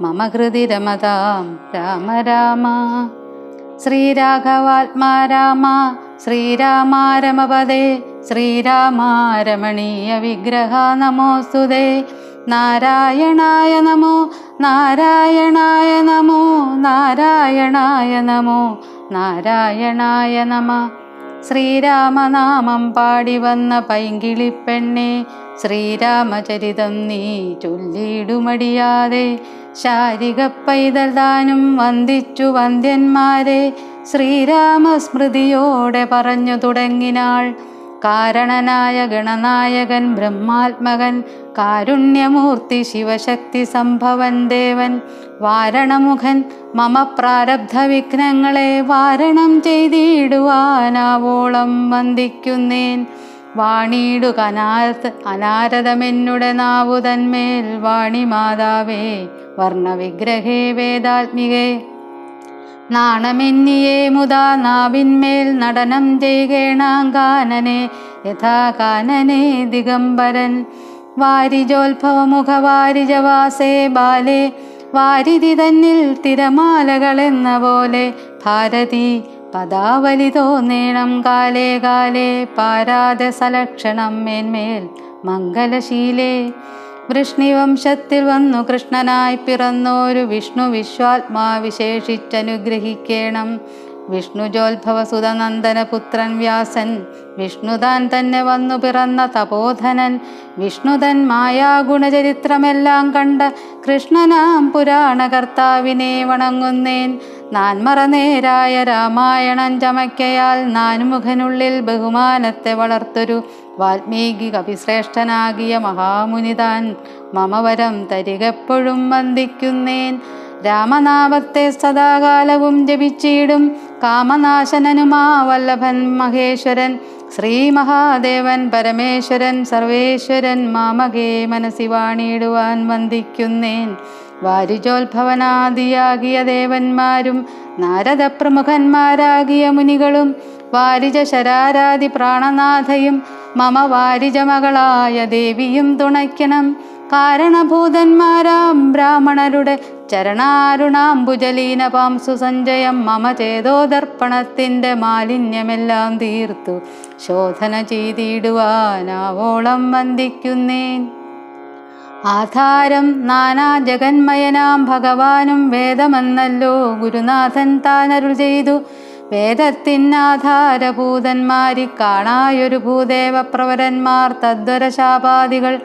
മമ ഹൃദി രമതാം. രാമ രാമ. ശ്രീരാഘവാത്മാ രാമ. ശ്രീരാമ രമപദേ ശ്രീരാമ രമണീയ വിഗ്രഹ നമോസ്തുതേ. നാരായണായ നമോ നാരായണായ നമോ നാരായണായ നമോ നാരായണായ നമ. ശ്രീരാമനാമം പാടി വന്ന പൈങ്കിളിപ്പെണ്ണേ ശ്രീരാമചരിതം നീ ചൊല്ലിടുമടിയാതെ ശാരിക പൈതൽ താനും വന്ദിച്ചു വന്ദ്യന്മാരെ. ശ്രീരാമസ്മൃതിയോടെ പറഞ്ഞു തുടങ്ങിനാൾ. കാരണനായ ഗണനായകൻ ബ്രഹ്മാത്മകൻ കാരുണ്യമൂർത്തി ശിവശക്തി സംഭവൻ ദേവൻ വാരണമുഖൻ മമ പ്രാരബ്ധ വിഘ്നങ്ങളെ വാരണം ചെയ്തിടുവാനാവോളം വന്ദിക്കുന്നേൻ. വാണിയിടുക അനാരത അനാരതമെന്നുടെ നാവുതന്മേൽ വാണി മാതാവേ. വർണവിഗ്രഹേ വേദാത്മികേ. നാണമെന്നിയേ മുതാ നാവിന്മേൽ നടനം ചെയ്കേണാങ്കാനനെ യഥാ കാനനെ ദിഗംബരൻ. വാരിജോത്ഭവമുഖ വാരിജവാസേ ബാലേ വാരിതി തന്നിൽ തിരമാലകളെന്ന പോലെ ഭാരതി പദാവലി തോന്നേണം കാലേ കാലേ പാരാദസലക്ഷണം മേന്മേൽ മംഗലശീലേ. വൃഷ്ണിവംശത്തിൽ വന്നു കൃഷ്ണനായി പിറന്നോരു വിഷ്ണു വിശ്വാത്മാ വിശേഷിച്ചനുഗ്രഹിക്കേണം പുത്രൻ വ്യാസൻ വിഷ്ണുതാൻ തന്നെ വന്നു പിറന്ന തപോധനൻ വിഷ്ണുതൻ മായാഗുണചരിത്രമെല്ലാം കണ്ട കൃഷ്ണനാം പുരാണകർത്താവിനെ വണങ്ങുന്നേൻ. നാൻമറനേരായ രാമായണം ചമയ്ക്കയാൽ നാൻമുഖനുള്ളിൽ ബഹുമാനത്തെ വളർത്തൊരു വാൽമീകി കവിശ്രേഷ്ഠനാകിയ മഹാമുനിതാൻ മമവരം തരികെപ്പോഴും വന്ദിക്കുന്നേൻ. രാമനാമത്തെ സദാകാലവും ജപിച്ചിടും കാമനാശനനുമാ വല്ലഭൻ മഹേശ്വരൻ. ശ്രീ മഹാദേവൻ പരമേശ്വരൻ സർവേശ്വരൻ മാമകേ മനസ്സി വാണിയിടുവാൻ വന്ദിക്കുന്നേൻ. വാരിജോത്ഭവനാദിയാകിയ ദേവന്മാരും നാരദപ്രമുഖന്മാരാകിയ മുനികളും വാരിജ ശരാരാതി പ്രാണനാഥയും മമ വാരിജമകളായ ദേവിയും തുണയ്ക്കണം. കാരണഭൂതന്മാരാം ബ്രാഹ്മണരുടെ ചരണാരുണാംബുജലീന പാംസു സഞ്ജയം മമ ചേതോദർപ്പണത്തിന്റെ മാലിന്യമെല്ലാം തീർത്തു. ശോധന ചെയ്തിടുവാനാവോളം വന്ദിക്കുന്നേൻ. ആധാരം നാനാ ജഗന്മയനാം ഭഗവാനും വേദമെന്നല്ലോ ഗുരുനാഥൻ താനരുൾ ചെയ്തു. വേദത്തിനാധാരഭൂതന്മാരി കാണായൊരു ഭൂദേവ പ്രവരന്മാർ തദ്വരശാപാദികൾ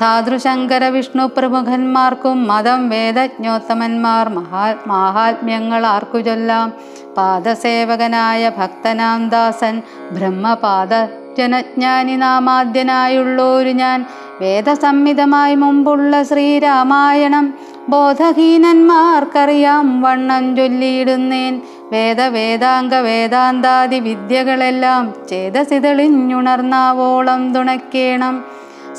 ധാതൃശങ്കര വിഷ്ണു പ്രമുഖന്മാർക്കും മതം വേദജ്ഞോത്തമന്മാർ മഹാ മാഹാത്മ്യങ്ങൾ ആർക്കു ചൊല്ലാം പാദസേവകനായ ഭക്തനാം ദാസൻ ബ്രഹ്മപാദ ജനജ്ഞാനി നാമാദ്യനായുള്ളൊരു ഞാൻ വേദസംഹിതമായി മുമ്പുള്ള ശ്രീരാമായണം ബോധഹീനന്മാർക്കറിയാം വണ്ണം ചൊല്ലിയിടുന്നേൻ. വേദ വേദാംഗ വേദാന്താദി വിദ്യകളെല്ലാം ചേതസിതളിഞ്ഞുണർന്നാവോളം തുണക്കേണം.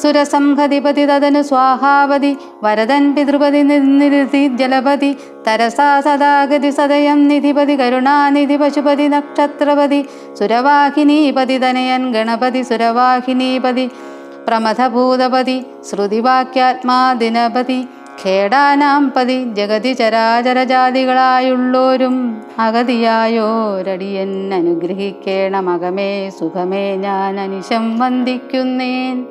സുരസംഹതിപതി തതനു സ്വാഹാവതി വരദൻ പിതൃപതി നിരുതി ജലപതി തരസാ സദാഗതി സദയം നിധിപതി കരുണാനിധി പശുപതി നക്ഷത്രപതി സുരവാഹിനീപതി തനയൻ ഗണപതി സുരവാഹിനീപതി പ്രമഥഭൂതപതി ശ്രുതിവാക്യാത്മാ ദിനപതി ഖേടാനാം പതി ജഗതി ചരാചരജാതികളായുള്ളോരും അഗതിയായോരടിയൻ അനുഗ്രഹിക്കേണം സുഖമേ ഞാൻ അനിശം വന്ദിക്കുന്നേൻ.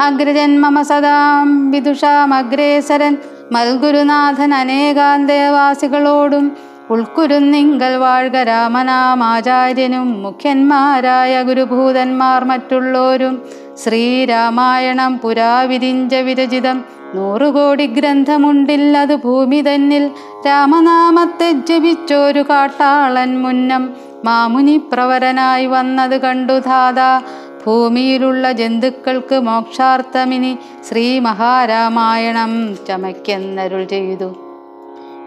അഗ്രജൻ മമ സദാം വിദുഷാമഗ്രേസരൻ മൽഗുരുനാഥൻ അനേകാന്തേവാസികളോടും ഉൾക്കുരുന്നിങ്കൽ വാഴ്ക രാമനാമാചാര്യനും മുഖ്യന്മാരായ ഗുരുഭൂതന്മാർ മറ്റുള്ളോരും ശ്രീരാമായണം പുരാവിരിഞ്ച വിരചിതം. നൂറുകോടി ഗ്രന്ഥമുണ്ടില്ലത് ഭൂമി തന്നിൽ രാമനാമത്തെ ജപിച്ചോരു കാട്ടാളൻ മുന്നം മാമുനി പ്രവരനായി വന്നത് കണ്ടു ധാതാ ഭൂമിയിലുള്ള ജന്തുക്കൾക്ക് മോക്ഷാർത്ഥമിനി ശ്രീ മഹാരാമായണം ചമയ്ക്കെന്നരുൾ ചെയ്തു.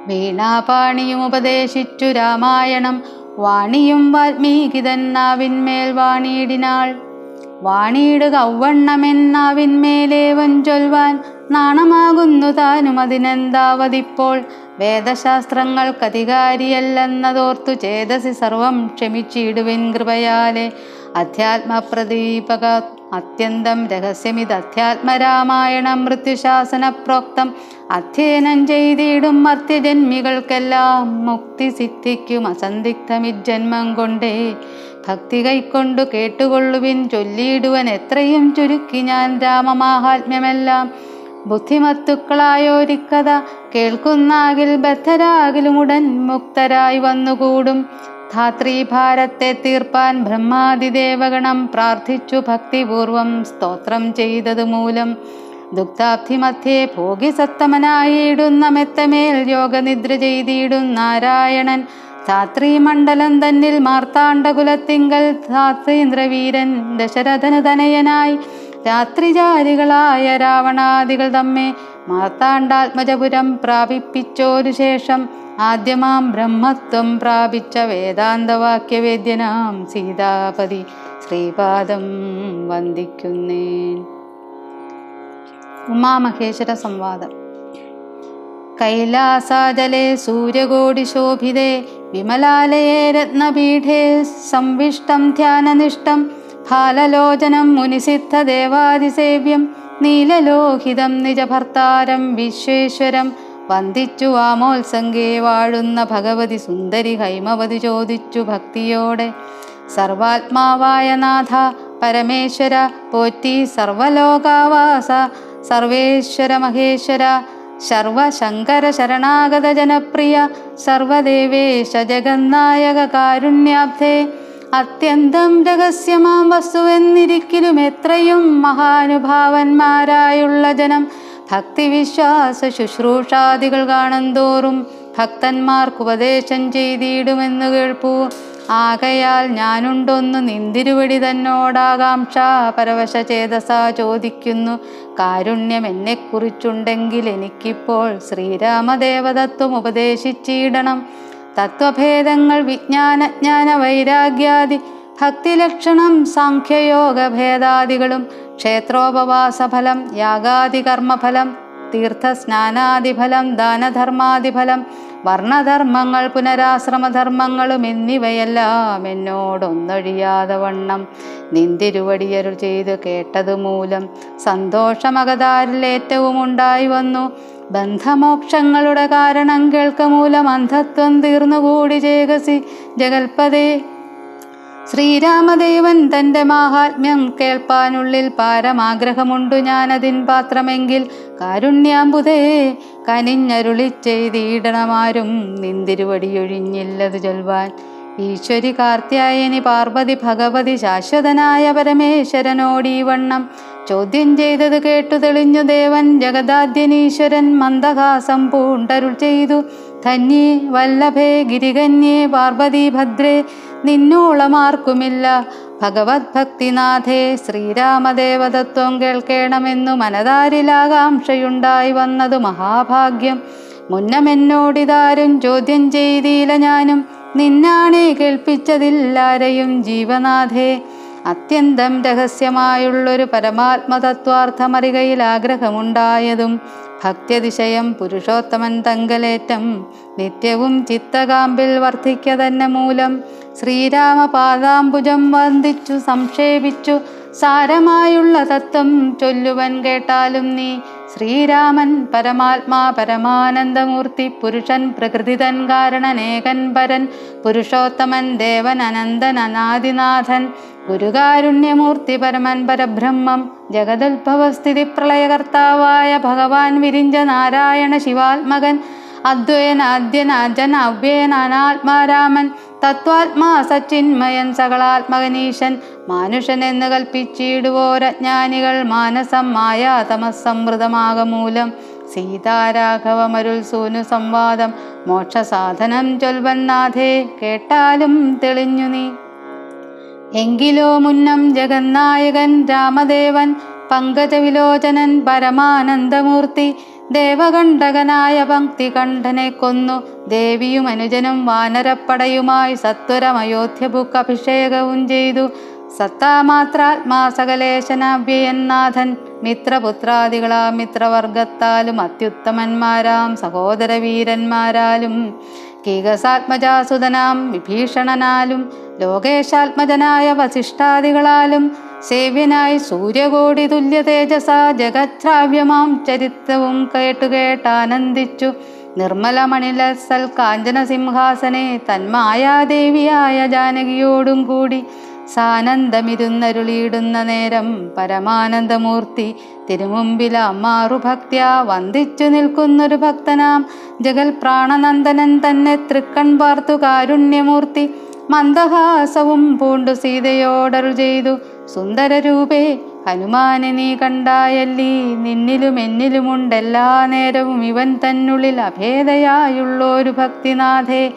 വീണാപാണിയും ഉപദേശിച്ചു രാമായണം. വാണിയും വാൽമീകി തന്നാവിന്മേൽ വാണിയിടിനാൾ. വാണിയിട് കൗവണ്ണമെന്നാവിന്മേലെ ചൊൽവാൻ നാണമാകുന്നു താനും അതിനെന്താവതിപ്പോൾ. വേദശാസ്ത്രങ്ങൾക്കധികാരിയല്ലെന്നതോർത്തു ചേതസി സർവം ക്ഷമിച്ചിടുവിൻ കൃപയാലെ. അധ്യാത്മപ്രദീപക അത്യന്തം രഹസ്യമിത് അധ്യാത്മരാമായണം മൃത്യുശാസന പ്രോക്തം അധ്യയനം ചെയ്തിടും മർത്യജന്മികൾക്കെല്ലാം മുക്തി സിദ്ധിക്കും അസന്ദിഗ്ധമിജ്ജന്മം കൊണ്ടേ. ഭക്തി കൈക്കൊണ്ടു കേട്ടുകൊള്ളുവിൻ ചൊല്ലിയിടുവൻ എത്രയും ചുരുക്കി ഞാൻ രാമമാഹാത്മ്യമെല്ലാം. ബുദ്ധിമത്തുക്കളായോരിക്കഥ കേൾക്കുന്നാകിൽ ബദ്ധരാകിലും ഉടൻ മുക്തരായി വന്നുകൂടും. ധാത്രീഭാരത്തെ തീർപ്പാൻ ബ്രഹ്മാതിദേവഗണം പ്രാർത്ഥിച്ചു ഭക്തിപൂർവം സ്തോത്രം ചെയ്തത് മൂലം ദുഗ്ധാബ്ധി മധ്യേ ഭോഗിസത്തമനായിടുന്ന മെത്തമേൽ യോഗനിദ്ര ചെയ്തിടും നാരായണൻ. ധാത്രീമണ്ഡലം തന്നിൽ മാർത്താണ്ഡകുലത്തിങ്കൽ ധാത്രീന്ദ്രവീരൻ ദശരഥന് തനയനായി രാത്രിചാരികളായ രാവണാദികൾ തമ്മെ മാർത്താണ്ഡാത്മജപുരം പ്രാപിപ്പിച്ചോരു ശേഷം ആദ്യമാം ബ്രഹ്മത്വം പ്രാപിച്ച വേദാന്തവാക്യവേദ്യനാം സീതാപതി ശ്രീപാദം വന്ദിക്കുന്നേൻ. ഉമാമഹേശ്വര സംവാദം കൈലാസാചലെ സൂര്യകോടിശോഭിതേ വിമലാലയേ രത്നപീഠേ സംവിഷ്ടം ധ്യാനനിഷ്ടം ഫാലലോചനം മുനിസിദ്ധദേവാദിസേവ്യം നീലലോഹിതം നിജഭർത്താരം വിശ്വേശ്വരം വന്ദിച്ചു വാമോത്സംഗേ വാഴുന്ന ഭഗവതി സുന്ദരി ഹൈമവതി ചോദിച്ചു ഭക്തിയോടെ. സർവാത്മാവായ നാഥ പരമേശ്വര പോറ്റി സർവലോകാവാസ സർവേശ്വര മഹേശ്വര സർവശങ്കര ശരണാഗത ജനപ്രിയ സർവദേവേശ ജഗന്നായക കാരുണ്യാബ്ധേ. അത്യന്തം രഹസ്യമാം വസ്തുവെന്നിരിക്കലും എത്രയും മഹാനുഭാവന്മാരായുള്ള ജനം. ഭക്തിവിശ്വാസ ശുശ്രൂഷാദികൾ കാണന്തോറും ഭക്തന്മാർക്ക് ഉപദേശം ചെയ്തിടുമെന്ന് കേൾപ്പൂ. ആകയാൽ ഞാനുണ്ടൊന്നു നിന്തിരുവടി തന്നോടാകാംക്ഷ. പരവശ ചേതസ ചോദിക്കുന്നു കാരുണ്യം എന്നെക്കുറിച്ചുണ്ടെങ്കിൽ എനിക്കിപ്പോൾ ശ്രീരാമദേവതത്വം ഉപദേശിച്ചിടണം. തത്വഭേദങ്ങൾ വിജ്ഞാനജ്ഞാന വൈരാഗ്യാദി ഭക്തിലക്ഷണം സാഖ്യയോഗ ഭേദാദികളും ക്ഷേത്രോപവാസഫലം യാഗാദികർമ്മഫലം തീർത്ഥസ്നാനാദിഫലം ദാനധർമാദിഫലം വർണധർമ്മങ്ങൾ പുനരാശ്രമധർമ്മങ്ങളും എന്നിവയെല്ലാം എന്നോടൊന്നൊഴിയാതെ വണ്ണം നിന്തിരുവടിയരുൾ ചെയ്തു കേട്ടതുമൂലം സന്തോഷമകതാരിൽ ഏറ്റവും ഉണ്ടായി വന്നു. ബന്ധമോക്ഷങ്ങളുടെ കാരണം കേൾക്കമൂലം അന്ധത്വം തീർന്നുകൂടി ചേകസി ജഗൽപതേ. ശ്രീരാമദേവൻ തന്റെ മാഹാത്മ്യം കേൾപ്പാനുള്ളിൽ പാരമാഗ്രഹമുണ്ടു ഞാനതിൻ പാത്രമെങ്കിൽ. കാരുണ്യാമ്പുതേ കനിഞ്ഞരുളി ചെയ്തിടണമാരും നിന്തിരുവടിയൊഴിഞ്ഞില്ലത് ചൊൽവാൻ. ഈശ്വരി കാർത്യായനി പാർവതി ഭഗവതി ശാശ്വതനായ പരമേശ്വരനോടീ വണ്ണം ചോദ്യം ചെയ്തത് കേട്ടു തെളിഞ്ഞു ദേവൻ ജഗദാദ്യനീശ്വരൻ മന്ദഹാസം പൂണ്ടരുൾ ചെയ്തു. ധന്യേ വല്ലഭേ ഗിരികന്യേ പാർവതി ഭദ്രേ നിന്നോളമാർക്കുമില്ല. ഭഗവത് ഭക്തിനാഥേ ശ്രീരാമദേവതത്വം കേൾക്കണമെന്നു മനതാരിലാകാംക്ഷയുണ്ടായി വന്നതു മഹാഭാഗ്യം. മുന്നമെന്നോടിതാരും ചോദ്യം ചെയ്തില്ല ഞാനും. നിന്നാണേ കേൾപ്പിച്ചതില്ലാരെയും ജീവനാഥേ അത്യന്തം രഹസ്യമായുള്ളൊരു പരമാത്മതത്വാർത്ഥമറികയിൽ ആഗ്രഹമുണ്ടായതും ഭക്ത്യതിശയം പുരുഷോത്തമൻ തങ്കലേറ്റം നിത്യവും ചിത്തകാമ്പിൽ വർദ്ധിക്ക തന്നെ മൂലം ശ്രീരാമപാദാംബുജം വന്ദിച്ചു സംക്ഷേപിച്ചു സാരമായുള്ള തത്വം ചൊല്ലുവൻ കേട്ടാലും നീ ശ്രീരാമൻ പരമാത്മാ പരമാനന്ദമൂർത്തി പുരുഷൻ പ്രകൃതിതൻ കാരണനേകൻ പരൻ പുരുഷോത്തമൻ ദേവൻ അനന്തൻ അനാദിനാഥൻ ഗുരുകാരുണ്യമൂർത്തി പരമൻ പരബ്രഹ്മം ജഗതുത്ഭവസ്ഥിതി പ്രളയകർത്താവായ ഭഗവാൻ വിരിഞ്ച നാരായണ ശിവാത്മകൻ അദ്വയനാദ്യനാജൻ അനാത്മാരാമൻ തത്വാത്മാ സച്ചിന്മയൻ സകളാത്മകനീശൻ മാനുഷൻ എന്ന് കൽപ്പിച്ചിടുവോരജ്ഞാനികൾ മാനസം മായാ തമസമൃതമാകമൂലം സീതാരാഘവമരുൾ സൂനു സംവാദം മോക്ഷസാധനം ചൊൽവന്നാഥേ കേട്ടാലും തെളിഞ്ഞു നീ. എങ്കിലോ മുന്നം ജഗന്നായകൻ രാമദേവൻ പങ്കജവിലോചനൻ പരമാനന്ദമൂർത്തി ദേവകണ്ഠകനായ പങ്ക്തി കണ്ഠനെ കൊന്നു. ദേവിയും അനുജനും വാനരപ്പടയുമായി സത്വരം അയോധ്യബുക്ക് അഭിഷേകവും ചെയ്തു. സത്താമാത്രാത്മാ മിത്രപുത്രാദികളാ മിത്രപുത്രാദികളാം മിത്രവർഗത്താലും അത്യുത്തമന്മാരാം സഹോദരവീരന്മാരാലും കീകസാത്മജാസുതനാം വിഭീഷണനാലും ലോകേശാത്മജനായ വസിഷ്ഠാദികളാലും സേവ്യനായി സൂര്യകോടി തുല്യ തേജസ ജഗത്രാവ്യമാം ചരിത്രവും കേട്ടുകേട്ടാനന്ദിച്ചു. നിർമ്മലമണിലസൽ കാഞ്ചന സിംഹാസനെ തന്മായാദേവിയായ ജാനകിയോടും കൂടി സാനന്ദമിരുന്നരുളിയിടുന്ന നേരം പരമാനന്ദമൂർത്തി തിരുമുമ്പിൽ അമ്മാറു ഭക്തിയ വന്ദിച്ചു നിൽക്കുന്നൊരു ഭക്തനാം. ജഗൽ പ്രാണനന്ദനൻ തന്നെ തൃക്കൺ പാർത്തു കാരുണ്യമൂർത്തി. മന്ദഹാസവും പൂണ്ടു സീതയോടറു ചെയ്തു. സുന്ദര രൂപേ ഹനുമാനെ നീ കണ്ടായല്ലീ. നിന്നിലും എന്നിലുമുണ്ടെല്ലാ നേരവും ഇവൻ തന്നുള്ളിൽ അഭേദയായുള്ളൊരു ഭക്തിനാഥേ.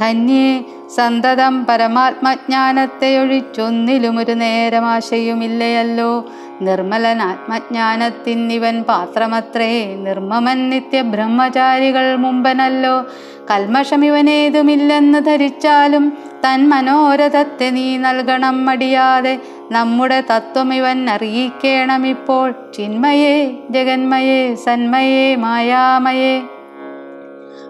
ധന്യേ സന്തതം പരമാത്മജ്ഞാനത്തെ ഒഴിച്ചൊന്നിലും ഒരു നേരം ആശയുമില്ലയല്ലോ നിർമ്മലൻ ആത്മജ്ഞാനത്തിനിവൻ പാത്രമത്രേ. നിർമ്മമൻ നിത്യ ബ്രഹ്മചാരികൾ മുമ്പനല്ലോ. കൽമഷമിവനേതുമില്ലെന്ന് ധരിച്ചാലും തൻ മനോരഥത്തെ നീ നൽകണം മടിയാതെ. നമ്മുടെ തത്വം ഇവൻ അറിയിക്കണമിപ്പോൾ. ചിന്മയേ ജഗന്മയേ സന്മയേ മായാമയേ.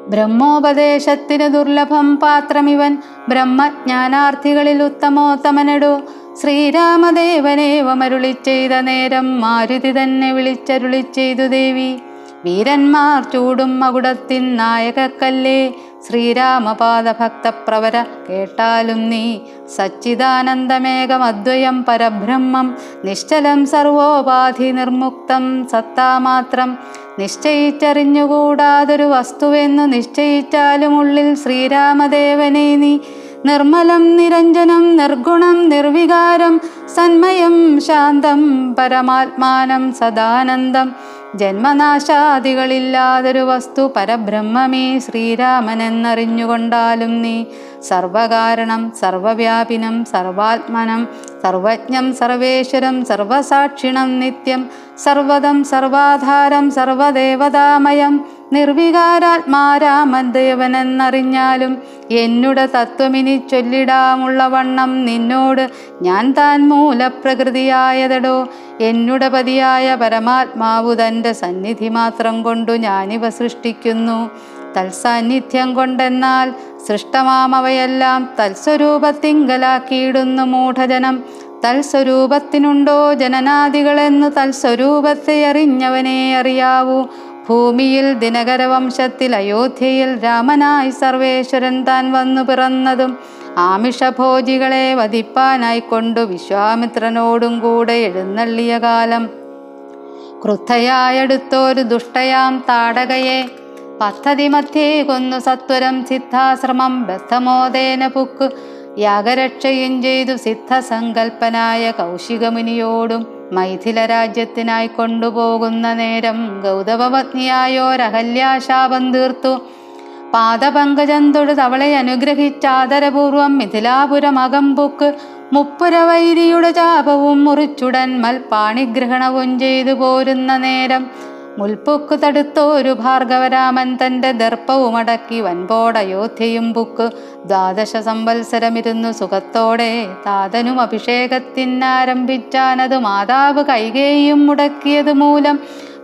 ബ്രഹ്മോപദേശത്തിന് ദുർലഭം പാത്രമിവൻ ബ്രഹ്മജ്ഞാനാർത്ഥികളിൽ ഉത്തമോത്തമനടു. ശ്രീരാമദേവനേവമരുളി ചെയ്ത നേരം മാരുതി തന്നെ വിളിച്ചരുളി ചെയ്തു ദേവി. വീരന്മാർ ചൂടും മകുടത്തിൻ നായകക്കല്ലേ. ശ്രീരാമപാദ ഭക്തപ്രവര കേട്ടാലും നീ സച്ചിദാനന്ദമേകമദ്വയം പരബ്രഹ്മം. നിശ്ചലം സർവോപാധി നിർമുക്തം സത്താമാത്രം. നിശ്ചയിച്ചറിഞ്ഞുകൂടാതൊരു വസ്തുവെന്നു നിശ്ചയിച്ചാലും ഉള്ളിൽ ശ്രീരാമദേവനെ നീ നിർമ്മലം നിരഞ്ജനം നിർഗുണം നിർവികാരം സന്മയം ശാന്തം പരമാത്മാനം സദാനന്ദം. ജന്മനാശാദികളില്ലാതൊരു വസ്തു പരബ്രഹ്മമേ ശ്രീരാമനെന്നറിഞ്ഞുകൊണ്ടാലും നീ സർവകാരണം സർവവ്യാപിനം സർവാത്മനം സർവജ്ഞം സർവേശ്വരം സർവസാക്ഷിണം നിത്യം സർവദം സർവാധാരം സർവദേവതാമയം. നിർവികാരാത്മാരാമൻ ദേവനെന്നറിഞ്ഞാലും എന്നുടെ തത്വമിനി ചൊല്ലിടാമുള്ള വണ്ണം നിന്നോട് ഞാൻ താൻ മൂലപ്രകൃതിയായതടോ. എന്നുടെ പതിയായ പരമാത്മാവു തന്റെ സന്നിധി മാത്രം കൊണ്ടു ഞാനിവ സൃഷ്ടിക്കുന്നു. തൽസാന്നിധ്യം കൊണ്ടെന്നാൽ സൃഷ്ടമാമവയെല്ലാം തത്സ്വരൂപത്തിങ്കലാക്കിയിടുന്നു മൂഢജനം. തത്സ്വരൂപത്തിനുണ്ടോ ജനനാദികളെന്ന് തത്സ്വരൂപത്തെ അറിഞ്ഞവനെ അറിയാവൂ. ഭൂമിയിൽ ദിനകരവംശത്തിൽ അയോധ്യയിൽ രാമനായി സർവേശ്വരൻ താൻ വന്നു പിറന്നതും ആമിഷഭോജികളെ വധിപ്പാനായി കൊണ്ടു വിശ്വാമിത്രനോടും കൂടെ എഴുന്നള്ളിയ കാലം. ക്രുദ്ധയായെടുത്തോരു ദുഷ്ടയാം താടകയെ പദ്ധതി മധ്യേ കൊന്നു സത്വരം സിദ്ധാശ്രമം ബദ്ധമോദേന പുക്ക്. യാഗരക്ഷയും ചെയ്തു സിദ്ധസങ്കൽപ്പനായ കൗശികമുനിയോടും മൈഥില രാജ്യത്തിനായി കൊണ്ടുപോകുന്ന നേരം ഗൗതമപത്നിയായോരഹല്യാശാപം തീർത്തു. പാദപങ്കജം തൊഴുത് അവളെ അനുഗ്രഹിച്ചാദരപൂർവം മിഥിലാപുരമകമ്പുക്ക് മുപ്പുരവൈരിയുടെ ചാപവും മുറിച്ചുടൻ മൽപാണിഗ്രഹണവും ചെയ്തു പോരുന്ന നേരം മുൽപ്പുക്ക് തടുത്തോരു ഭാർഗവരാമൻ തന്റെ ദർപ്പവും അടക്കി വൻപോടയോധ്യയും പുക്ക് ദ്വാദശ സംവത്സരമിരുന്നു സുഖത്തോടെ താതനും അഭിഷേകത്തിനാരംഭിച്ചാനത് മാതാവ് കൈകേയും മുടക്കിയത് മൂലം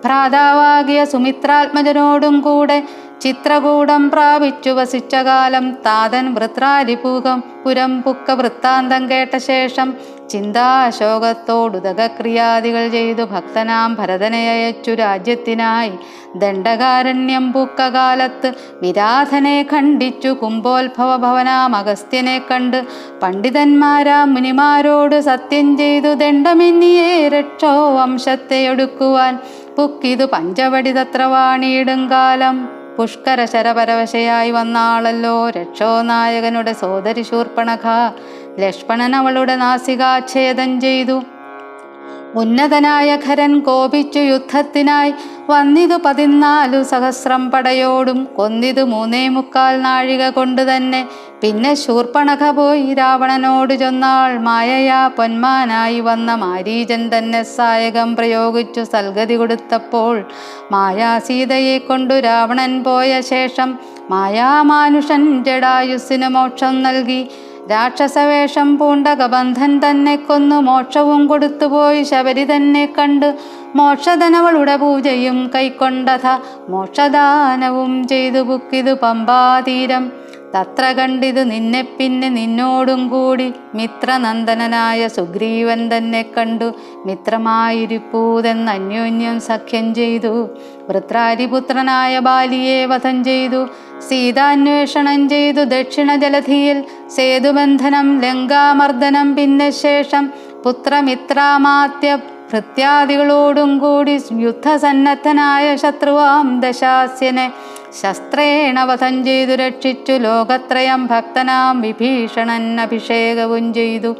ഭ്രാതാവാകിയ സുമിത്രാത്മജനോടും കൂടെ ചിത്രകൂടം പ്രാപിച്ചു വസിച്ച കാലം താതൻ വൃത്രാരിപൂകം പുരം പുക്ക വൃത്താന്തം കേട്ട ശേഷം ചിന്താശോകത്തോടുതകക്രിയാദികൾ ചെയ്തു ഭക്തനാം ഭരതനെ അയച്ചു രാജ്യത്തിനായി ദണ്ഡകാരണ്യം പൂക്കകാലത്ത് വിരാധനെ ഖണ്ഡിച്ചു കുംഭോത്ഭവ ഭവനാം അഗസ്ത്യനെ കണ്ട് പണ്ഡിതന്മാരാം മുനിമാരോട് സത്യം ചെയ്തു ദണ്ഡമിന്നിയേ രക്ഷോ വംശത്തെ ഒടുക്കുവാൻ പുക്കിതു പഞ്ചവടി തത്രവാണിയിടും കാലം. പുഷ്കര ശരപരവശയായി വന്നാളല്ലോ രക്ഷോനായകനുടെ സോദരി ശൂർപ്പണഖ ലക്ഷ്മണൻ അവളുടെ നാസികാച്ഛേദം ചെയ്തു. ഉന്നതനായ ഖരൻ കോപിച്ചു യുദ്ധത്തിനായി വന്നിതു പതിനാലു സഹസ്രം പടയോടും കൊന്നിതു മൂന്നേ മുക്കാൽ നാഴിക കൊണ്ട് തന്നെ. പിന്നെ ശൂർപ്പണക പോയി രാവണനോട് ചൊന്നാൾ മായയാ പൊന്മാനായി വന്ന മാരീജൻ തന്നെ സായകം പ്രയോഗിച്ചു സൽഗതി കൊടുത്തപ്പോൾ മായാ സീതയെ കൊണ്ടു രാവണൻ പോയ ശേഷം മായാമാനുഷൻ ജഡായുസ്സിന് മോക്ഷം നൽകി. രാക്ഷസവേഷം പൂണ്ട കബന്ധൻ തന്നെ കൊന്നു മോക്ഷവും കൊടുത്തുപോയി ശബരി തന്നെ കണ്ട് മോക്ഷധനവളുടെ പൂജയും കൈക്കൊണ്ടഥ മോക്ഷദാനവും ചെയ്തു ബുക്കിതു പമ്പാതീരം. തത്ര കണ്ടിതു നിന്നെ പിന്നെ നിന്നോടും കൂടി മിത്രനന്ദനായ സുഗ്രീവൻ തന്നെ കണ്ടു. മിത്രമായിരിപ്പൂതെന്ന് അന്യോന്യം സഖ്യം ചെയ്തു. വൃത്രാരിപുത്രനായ ബാലിയെ വധം ചെയ്തു. സീതാന്വേഷണം ചെയ്തു ദക്ഷിണ ജലധിയിൽ സേതുബന്ധനം ലങ്കാമർദ്ദനം പിന്നെ ശേഷം പുത്രമിത്രാമാത്യ ഭൃത്യാദികളോടും കൂടി യുദ്ധസന്നദ്ധനായ ശത്രുവാം ദശാസ്യനെ ശസ്ത്രേണ വധം ചെയ്തു രക്ഷിച്ചു. ലോകത്രയം ഭക്തനാം വിഭീഷണൻ അഭിഷേകവും ചെയ്തു.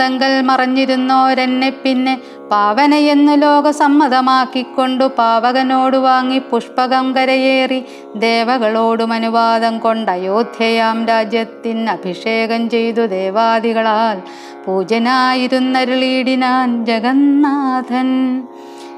തങ്കൽ മറഞ്ഞിരുന്നോരെന്നെ പിന്നെ പാവനയെന്നു ലോകസമ്മതമാക്കിക്കൊണ്ടു പാവകനോട് വാങ്ങി പുഷ്പകം കരയേറി ദേവകളോടും അനുവാദം കൊണ്ട് അയോധ്യയാം രാജ്യത്തിൻ അഭിഷേകം ചെയ്തു ദേവാദികളാൽ പൂജനായിരുന്നരുളീടിനാൻ ജഗന്നാഥൻ.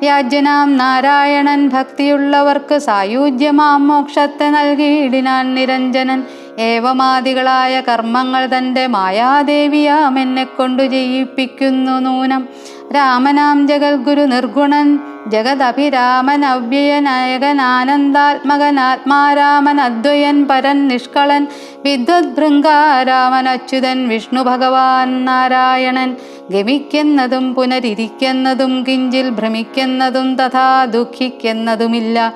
യാജ്ഞനാം നാരായണൻ ഭക്തിയുള്ളവർക്ക് സായുജ്യമാം മോക്ഷത്തെ നൽകിയിടിനാൻ നിരഞ്ജനൻ. ഏവമാദികളായ കർമ്മങ്ങൾ തന്റെ മായാദേവിയാം എന്നെ കൊണ്ടു ചെയ്യിപ്പിക്കുന്നു നൂനം. രാമനാം ജഗദ്ഗുരു നിർഗുണൻ ജഗദഭിരാമൻ അവ്യയനായകനാനന്ദാത്മകനാത്മാരാമൻ അദ്വയൻ പരൻ നിഷ്കളൻ വിദ്വദ്ഭൃംഗാരാമൻ അച്യുതൻ വിഷ്ണു ഭഗവാൻ നാരായണൻ. ഗമിക്കുന്നതും പുനരിരിക്കുന്നതും കിഞ്ചിൽ ഭ്രമിക്കുന്നതും തഥാ ദുഃഖിക്കുന്നതുമില്ല.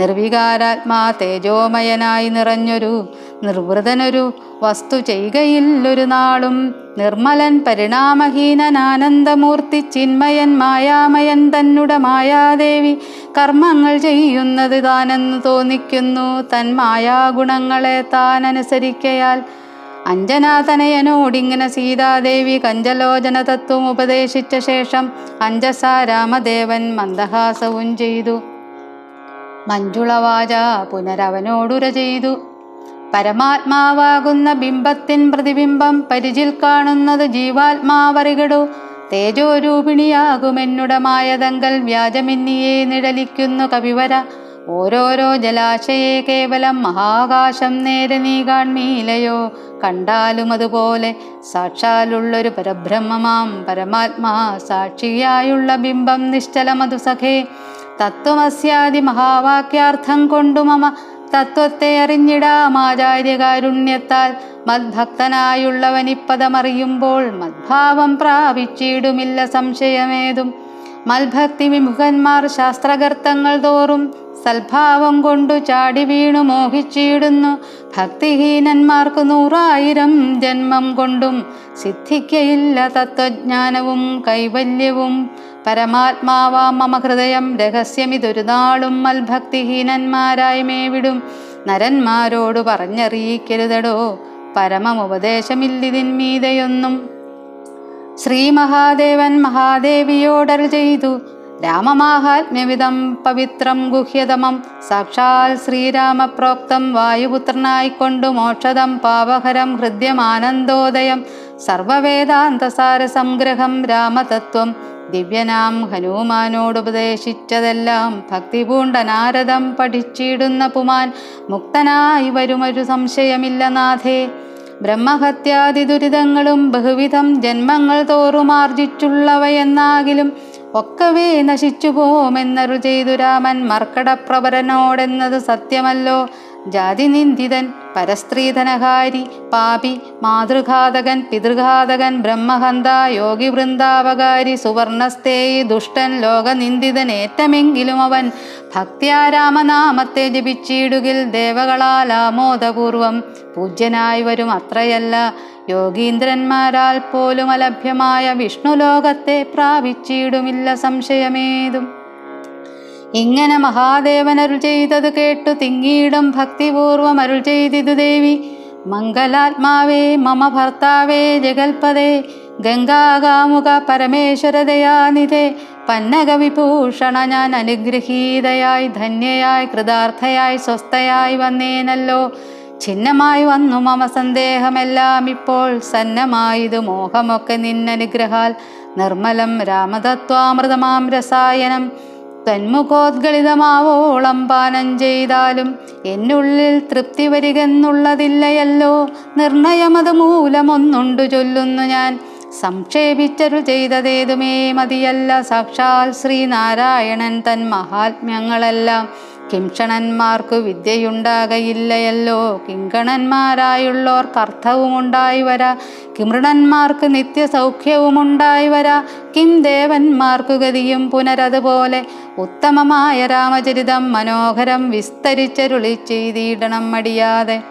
നിർവികാരാത്മാ തേജോമയനായി നിറഞ്ഞൊരു നിർവൃതനൊരു വസ്തു ചെയ്യുകയില്ലൊരു നാളും നിർമ്മലൻ പരിണാമഹീനൻ ആനന്ദമൂർത്തി ചിന്മയൻ മായാമയൻ തന്നുട മായാദേവി കർമ്മങ്ങൾ ചെയ്യുന്നത് താനെന്ന് തോന്നിക്കുന്നു. തൻ മായാഗുണങ്ങളെ താൻ അനുസരിക്കയാൽ അഞ്ജനാതനയനോടിങ്ങനെ സീതാദേവി കഞ്ചലോചന തത്വം ഉപദേശിച്ച ശേഷം അഞ്ജസ രാമദേവൻ മന്ദഹാസവും ചെയ്തു. മഞ്ജുളവാച പുനരവനോടുര ചെയ്തു. പരമാത്മാവാകുന്ന ബിംബത്തിൻ പ്രതിബിംബം പരിചിൽ കാണുന്നത് ജീവാത്മാവറികടു. തേജോരൂപിണിയാകുമെന്നുടമായതെങ്കൽ വ്യാജമിന്നിയെ നിഴലിക്കുന്നു കവിവര. ഓരോരോ ജലാശയെ കേവലം മഹാകാശം നേരെ നീ കാൺമീലയോ. കണ്ടാലും അതുപോലെ സാക്ഷാലുള്ളൊരു പരബ്രഹ്മമാം പരമാത്മാ സാക്ഷിയായുള്ള ബിംബം നിശ്ചലമതു സഖേ തത്വമസ്യാദി മഹാവാക്യാർത്ഥം കൊണ്ടു മമ. തത്വത്തെ അറിഞ്ഞിടാം ആചാര്യകാരുണ്യത്താൽ. മദ്ഭക്തനായുള്ളവനിപ്പദമറിയുമ്പോൾ മദ്ഭാവം പ്രാപിച്ചിടുമില്ല സംശയമേതും. മൽഭക്തി വിമുഖന്മാർ ശാസ്ത്രകർത്തങ്ങൾ തോറും സൽഭാവം കൊണ്ടു ചാടി വീണു മോഹിച്ചിടുന്നു. ഭക്തിഹീനന്മാർക്ക് നൂറായിരം ജന്മം കൊണ്ടും സിദ്ധിക്കയില്ല തത്വജ്ഞാനവും കൈവല്യവും. പരമാത്മാവാ മമ ഹൃദയം രഹസ്യമിതൊരു നാളും മൽഭക്തിഹീനന്മാരായി മേവിടും. നരന്മാരോട് പറഞ്ഞറിയിക്കരുതടോ. പരമമുപദേശമില്ലിതിന്മീതയൊന്നും ശ്രീ മഹാദേവൻ മഹാദേവിയോടൽ ചെയ്തു. രാമമാഹാത്മ്യവിധം പവിത്രം ഗുഹ്യതമം. സാക്ഷാൽ ശ്രീരാമപ്രോക്തം വായുപുത്രനായിക്കൊണ്ടു മോക്ഷതം പാപഹരം ഹൃദ്യമാനന്ദോദയം. സർവവേദാന്തസാര സംഗ്രഹം രാമതത്വം. ദിവ്യനാം ഹനുമാനോടുപദേശിച്ചതെല്ലാം ഭക്തിപൂണ്ട നാരദം പഠിച്ചിടുന്ന പുമാൻ മുക്തനായി വരുമൊരു സംശയമില്ല നാഥേ. ബ്രഹ്മഹത്യാദി ദുരിതങ്ങളും ബഹുവിധം ജന്മങ്ങൾ തോറും ആർജിച്ചുള്ളവയെന്നാകിലും ഒക്കവേ നശിച്ചു പോമെന്നരു ചെയ്തു രാമൻ മർക്കടപ്രവരനോടെന്നത് സത്യമല്ലോ. ജാതിനിന്ദിതൻ പരസ്ത്രീധനഹാരി പാപി മാതൃഘാതകൻ പിതൃഘാതകൻ ബ്രഹ്മഹന്ത യോഗി വൃന്ദാവകാരി സുവർണസ്തേയി ദുഷ്ടൻ ലോകനിന്ദിതൻ ഏറ്റമെങ്കിലും അവൻ. ഭക്ത്യാരാമനാമത്തെ ജപിച്ചിടുകിൽ ദേവകളാൽ ആമോദപൂർവം പൂജ്യനായി വരും അത്രയല്ല. യോഗീന്ദ്രന്മാരാൽ പോലും അലഭ്യമായ വിഷ്ണുലോകത്തെ പ്രാപിച്ചിടുമില്ല സംശയമേതും. ഇങ്ങനെ മഹാദേവൻ അരുൾ ചെയ്തത് കേട്ടു തിങ്ങിയിടും ഭക്തിപൂർവം അരുൾ ചെയ്തിതു ദേവി. മംഗലാത്മാവേ മമ ഭർത്താവേ ജഗൽപദേ ഗംഗാകാമുക പരമേശ്വരദയാനിധേ പന്നകവിഭൂഷണ ഞാൻ അനുഗ്രഹീതയായി ധന്യയായി കൃതാർത്ഥയായി സ്വസ്ഥയായി വന്നേനല്ലോ. ഛിന്നമായി വന്നു മമ സന്ദേഹമെല്ലാം ഇപ്പോൾ സന്നമായതു മോഹമൊക്കെ നിന്നനുഗ്രഹാൽ. നിർമ്മലം രാമതത്വാമൃതമാം രസായനം. തന്മുഖോദ്ഗളിതമാവോളം പാനം ചെയ്താലും എന്നുള്ളിൽ തൃപ്തി വരികെന്നുള്ളതില്ലയല്ലോ. നിർണയമത് മൂലമൊന്നുണ്ടു ചൊല്ലുന്നു ഞാൻ. സംക്ഷേപിച്ചരു ചെയ്തതേതുമേ മതിയല്ല. സാക്ഷാൽ ശ്രീനാരായണൻ തൻ മഹാത്മ്യങ്ങളെല്ലാം കിംഷണന്മാർക്കു വിദ്യയുണ്ടാകയില്ലയല്ലോ. കിങ്കണന്മാരായുള്ളോർക്ക് അർത്ഥവുമുണ്ടായി വരാ. കിമൃണന്മാർക്ക് നിത്യസൗഖ്യവുമുണ്ടായി വരാ. കിം ദേവന്മാർക്കു ഗതിയും പുനരതുപോലെ ഉത്തമമായ രാമചരിതം മനോഹരം വിസ്തരിച്ചരുളി ചെയ്തിടണം മടിയാതെ.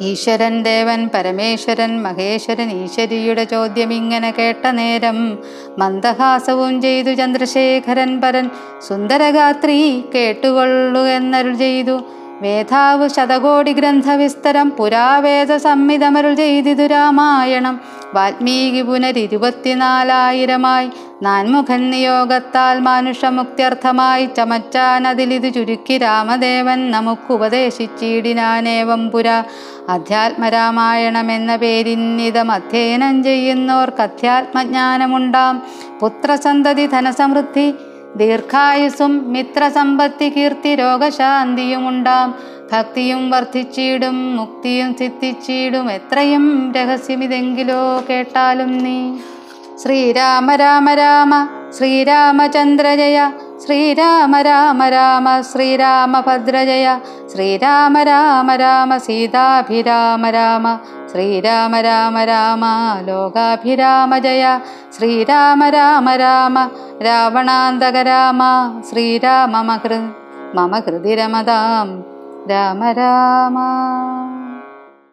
ഈശ്വരൻ ദേവൻ പരമേശ്വരൻ മഹേശ്വരൻ ഈശ്വരിയുടെ ചോദ്യം ഇങ്ങനെ കേട്ട നേരം മന്ദഹാസവും ചെയ്തു ചന്ദ്രശേഖരൻ പരൻ സുന്ദരഗാത്രി കേട്ടുകൊള്ളു എന്നരുൾ ചെയ്തു. വേദാവ് ശതകോടി ഗ്രന്ഥവിസ്തരം പുരാവേദ സംഹിതമരുൾ ചെയ്തിതു രാമായണം. വാൽമീകി പുനരിരുപത്തിനാലായിരമായി നാൻമുഖൻ നിയോഗത്താൽ മാനുഷമുക്ത്യർത്ഥമായി ചമച്ചാനതിലിതു ചുരുക്കി രാമദേവൻ നമുക്ക് നമുക്കുപദേശിച്ചിടിനാനേവം പുര അധ്യാത്മരാമായണം എന്ന പേരിന്നിതം അധ്യയനം ചെയ്യുന്നവർക്ക് അധ്യാത്മജ്ഞാനമുണ്ടാം പുത്രസന്തതി ധനസമൃദ്ധി ദീർഘായുസും മിത്രസമ്പത്തി കീർത്തി രോഗശാന്തിയുമുണ്ടാം. ഭക്തിയും വർദ്ധിച്ചിടും മുക്തിയും സിദ്ധിച്ചിടും. എത്രയും രഹസ്യമിതെങ്കിലോ കേട്ടാലും നീ. ശ്രീരാമ രാമ രാമ ശ്രീരാമചന്ദ്ര ജയ ശ്രീരാമ രാമ രാമ ശ്രീരാമഭദ്ര ശ്രീരാമ രാമ രാമ സീതാഭിരാമ രാമ. ശ്രീരാമ രാമ രാമ ലോകാഭിരാമ ജയ. ശ്രീരാമ രാമ രാമ രാവണാന്തക രാമ. ശ്രീരാമ മമ ഹൃദി രാമ രാമ.